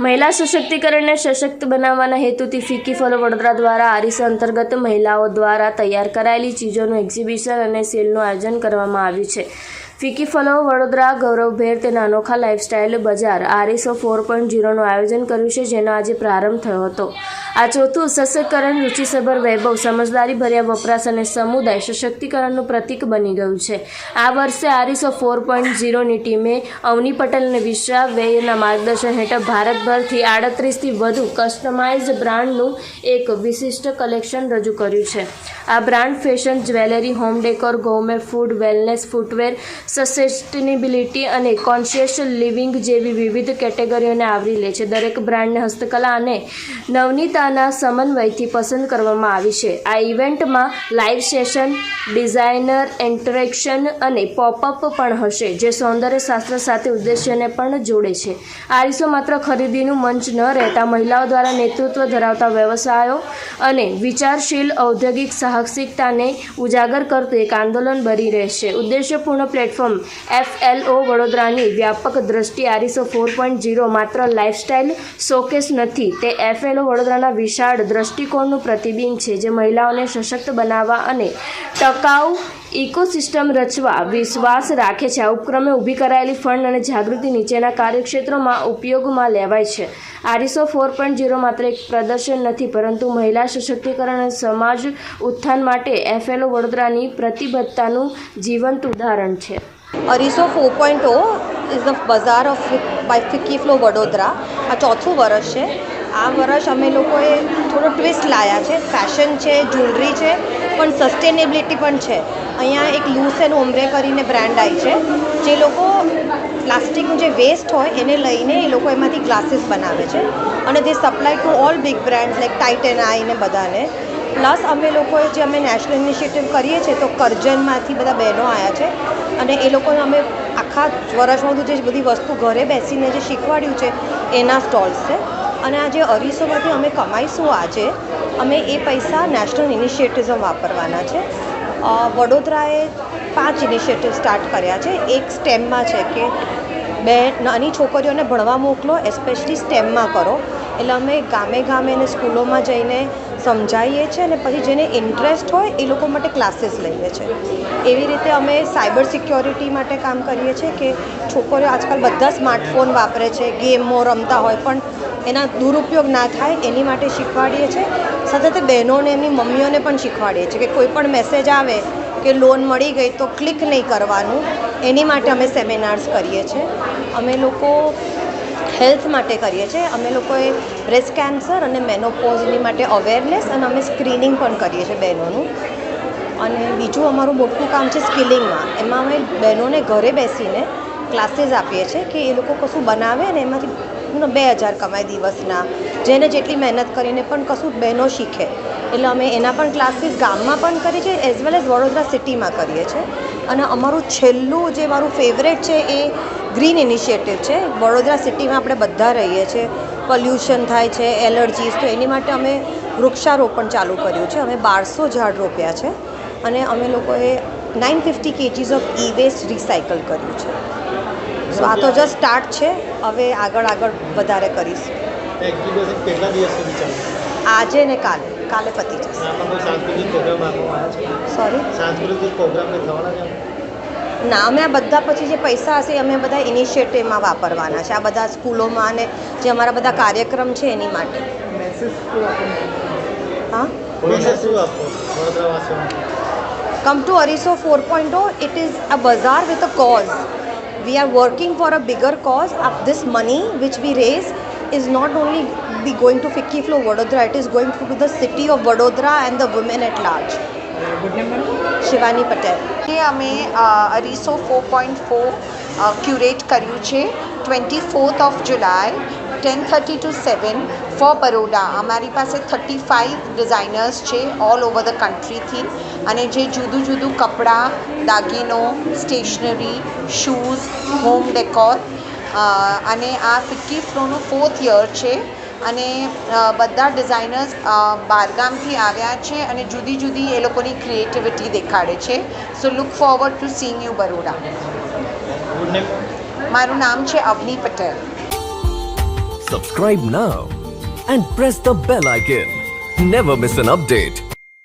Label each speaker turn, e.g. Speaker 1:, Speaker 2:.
Speaker 1: મહિલા સશક્તિકરણને સશક્ત બનાવવાના હેતુથી ફિક્કી ફોલો વડોદરા દ્વારા આરિસ અંતર્ગત મહિલાઓ દ્વારા તૈયાર કરાયેલી ચીજોનું એક્ઝિબિશન અને સેલનું આયોજન કરવામાં આવ્યું છે. ફીકી ફલો, વડોદરા, ગૌરવભેર તેના અનોખા લાઇફસ્ટાઇલ બજાર. આરએસઓ ફોર પોઈન્ટ ઝીરોનું આયોજન કર્યું છે, જેનો આજે પ્રારંભ થયો હતો. આ ચોથું સશક્તિકરણ રુચિસભર વૈભવ સમજદારી ભર્યા વપરાશ અને સમુદાય સશક્તિકરણનું પ્રતીક બની ગયું છે. આ વર્ષે આરિસો ફોર પોઈન્ટ ઝીરોની ટીમે અવની પટેલ અને વિશ્વા વેયના માર્ગદર્શન હેઠળ ભારતભરથી આડત્રીસથી વધુ કસ્ટમાઇઝ્ડ બ્રાન્ડનું એક વિશિષ્ટ કલેક્શન રજૂ કર્યું છે. આ brand fashion jewellery, home decor, gourmet food, wellness, footwear sustainability અને કોન્શિયસ લિવિંગ જેવી વિવિધ કેટેગરીઓને આવરી લે છે. દરેક બ્રાન્ડને હસ્તકલા અને નવનીતાના સમન્વયથી પસંદ કરવામાં આવી છે. આ ઇવેન્ટમાં લાઇવ સેશન, ડિઝાઇનર, ઇન્ટરેક્શન અને પોપઅપ પણ હશે, જે સૌંદર્ય શાસ્ત્ર સાથે ઉદ્દેશ્યને પણ જોડે છે. આ રીસો માત્ર ખરીદીનું મંચ ન રહેતા મહિલાઓ દ્વારા નેતૃત્વ ધરાવતા વ્યવસાયો અને વિચારશીલ ઔદ્યોગિક સાહસિકતાને ઉજાગર કરતું એક આંદોલન બની રહેશે. ઉદ્દેશ્યપૂર્ણ પ્લેટફોર્મ એફએલઓ વડોદરાની વ્યાપક દ્રષ્ટિ આરીસો ફોર પોઈન્ટ ઝીરો માત્ર લાઇફસ્ટાઇલ શોકેસ નથી. તે એફએલઓ વડોદરાના વિશાળ દ્રષ્ટિકોણનું પ્રતિબિંબ છે જે મહિલાઓને સશક્ત બનાવવા અને ટકાઉ ઇકોસિસ્ટમ રચવા વિશ્વાસ રાખે છે. આ ઉપક્રમે ઊભી કરાયેલી ફંડ અને જાગૃતિ નીચેના કાર્યક્ષેત્રોમાં ઉપયોગમાં લેવાય છે. આરીસો ફોર પોઈન્ટ ઝીરો માત્ર એક પ્રદર્શન નથી, પરંતુ મહિલા સશક્તિકરણ અને સમાજ ઉત્થાન માટે એફએલઓ વડોદરાની પ્રતિબદ્ધતાનું જીવંત ઉદાહરણ છે.
Speaker 2: Aariso four point O is the bazaar of by FICCI FLO Vadodara આ ચોથું વર્ષ છે. આ વર્ષ અમે લોકોએ થોડો ટ્વિસ્ટ લાયા છે. ફેશન છે જ્વેલરી છે, પણ સસ્ટેનેબિલિટી પણ છે. અહીંયા એક લૂસ એન્ડ ઓમરે કરીને બ્રાન્ડ આવી છે. જે લોકો પ્લાસ્ટિકનું જે વેસ્ટ હોય એને લઈને એ લોકો એમાંથી ગ્લાસીસ બનાવે છે. અને તે supply to all big brand like Titan આઈને બધાને. પ્લસ અમે લોકોએ જે અમે નેશનલ ઇનિશિયેટિવ કરીએ છીએ તો કરજણમાંથી બધા બહેનો આવ્યા છે. અને એ લોકોને અમે આખા વર્ષમાં જે બધી વસ્તુ ઘરે બેસીને જે શીખવાડ્યું છે, એના સ્ટોલ્સ છે. અને આ જે અરીસોમાંથી અમે કમાઈશું આજે, અમે એ પૈસા નેશનલ ઇનિશિયેટિવ્સમાં વાપરવાના છે. વડોદરાએ પાંચ ઇનિશિયેટિવ સ્ટાર્ટ કર્યા છે. એક સ્ટેમમાં છે કે બે નાની છોકરીઓને ભણવા મોકલો એસ્પેશલી સ્ટેમમાં કરો. એટલે અમે ગામે ગામે અને સ્કૂલોમાં જઈને સમજાવીએ છીએ અને પછી જેને ઇન્ટરેસ્ટ હોય એ લોકો માટે ક્લાસીસ લઈએ છીએ. એવી રીતે અમે સાયબર સિક્યોરિટી માટે કામ કરીએ છીએ કે છોકરીઓ આજકાલ બધા સ્માર્ટફોન વાપરે છે ગેમો રમતા હોય પણ એના દુરુપયોગ ના થાય એની માટે શીખવાડીએ છીએ. સાથે સાથે બહેનોને, એમની મમ્મીઓને પણ શીખવાડીએ છીએ કે કોઈ પણ મેસેજ આવે કે લોન મળી ગઈ તો ક્લિક નહીં કરવાનું. એની માટે અમે સેમિનાર્સ કરીએ છીએ. અમે લોકો હેલ્થ માટે કરીએ છીએ. અમે લોકોએ બ્રેસ્ટ કેન્સર અને મેનોપોઝની માટે અવેરનેસ અને અમે સ્ક્રીનિંગ પણ કરીએ છીએ બહેનોનું. અને બીજું અમારું મોટું કામ છે સ્કિલિંગમાં. એમાં અમે બહેનોને ઘરે બેસીને ક્લાસીસ આપીએ છીએ કે એ લોકો કશું બનાવે અને એમાંથી બે હજાર કમાય દિવસના. જેને જેટલી મહેનત કરીને પણ કશું બહેનો શીખે. એટલે અમે એના પણ ક્લાસીસ ગામમાં પણ કરીએ છીએ, એઝ વેલ એઝ વડોદરા સિટીમાં કરીએ છીએ. અને અમારું છેલ્લું જે મારું ફેવરેટ છે એ ગ્રીન ઇનિશિયેટિવ છે. વડોદરા સિટીમાં આપણે બધા રહીએ છીએ. પોલ્યુશન થાય છે એલર્જીસ તો એની માટે અમે વૃક્ષારોપણ ચાલુ કર્યું છે. અમે બારસો ઝાડ રોપ્યા છે અને અમે લોકોએ nine fifty kgs of e waste recycle કર્યું છે. સો આ તો જસ્ટ સ્ટાર્ટ છે. હવે આગળ આગળ વધારે કરીશું. આજે ને કાલે. કાલે પતી જશે. સોરી
Speaker 3: સાંસ્કૃતિક પ્રોગ્રામ થવાના છે?
Speaker 2: ના અમે આ બધા પછી જે પૈસા હશે એ અમે બધા ઇનિશિયેટિવમાં વાપરવાના છે આ બધા સ્કૂલોમાં અને જે અમારા બધા કાર્યક્રમ છે એની માટે હા
Speaker 3: આપો વડોદરાવાસીઓને
Speaker 2: come to Ariso 4.0, it is a bazaar with a cause. We are working for a bigger cause. Of this money which we raise is not only be going to Fikki Flow Vadodara, it is going to the city of Vadodara and the women at large. Shivani Patel.
Speaker 4: કે અમે અરીસો four point four curate કર્યું છે twenty fourth of July ten thirty to seven for Baroda અમારી પાસે thirty five designers છે all over the કન્ટ્રીથી અને જે જુદું જુદું કપડાં, દાગીનો સ્ટેશનરી શૂઝ હોમ ડેકોર અને આ ફિક્કી ફ્લોનું ફોર્થ યર છે. અને બધા ડિઝાઇનર્સ બહારગામથી આવ્યા છે અને જુદી જુદી એ લોકોની ક્રિએટિવિટી દેખાડે છે. So look forward to seeing you Baroda મારું નામ છે Avni Patel.
Speaker 5: Subscribe now and press the bell icon never miss an update.